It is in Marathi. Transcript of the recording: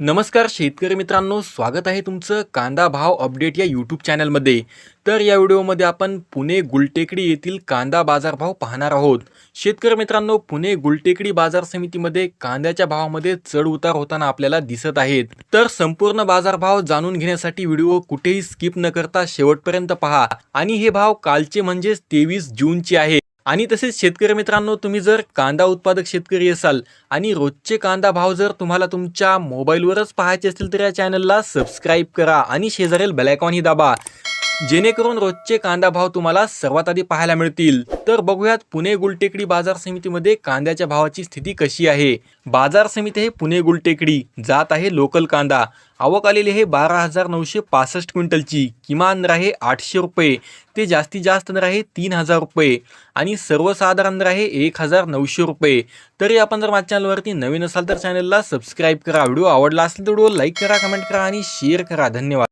नमस्कार शेतकरी मित्रांनो स्वागत आहे तुमचं कांदा भाव अपडेट या यूट्यूब चॅनलमध्ये. तर या व्हिडिओमध्ये आपण पुणे गुलटेकडी येथील कांदा बाजारभाव पाहणार आहोत. शेतकरी मित्रांनो पुणे गुलटेकडी बाजार समितीमध्ये कांद्याच्या भावामध्ये चढ उतार होताना आपल्याला दिसत आहेत. तर संपूर्ण बाजारभाव जाणून घेण्यासाठी व्हिडिओ कुठेही स्किप न करता शेवटपर्यंत पहा. आणि हे भाव कालचे म्हणजेच तेवीस जूनचे आहे आणि तसेच शेतकरी मित्रांनो तुम्ही जर कांदा उत्पादक शेतकरी असाल आणि रोजचे कांदा भाव जर तुम्हाला तुमच्या मोबाईलवरच पाहायचे असतील तर या चॅनलला सबस्क्राईब करा आणि शेजारील बेलायकॉनही दाबा. जेणेकरून रोजचे कांदा भाव तुम्हाला सर्वात आधी पाहायला मिळतील. तर बघूयात पुणे गुलटेकडी बाजार समितीमध्ये कांद्याच्या भावाची स्थिती कशी आहे. बाजार समिती हे पुणे गुलटेकडी जात आहे लोकल कांदा. आवक आलेली आहे बारा हजार नऊशे पासष्ट क्विंटलची. किमान दर आहे आठशे रुपये. ते जास्तीत जास्त दर आहे तीन हजार रुपये. आणि सर्वसाधारण दर आहे एक हजार नऊशे रुपये. तरी आपण जर माझ्या चॅनलवरती नवीन असाल तर चॅनलला सबस्क्राईब करा. व्हिडिओ आवडला असेल तर व्हिडिओ लाईक करा कमेंट करा आणि शेअर करा. धन्यवाद.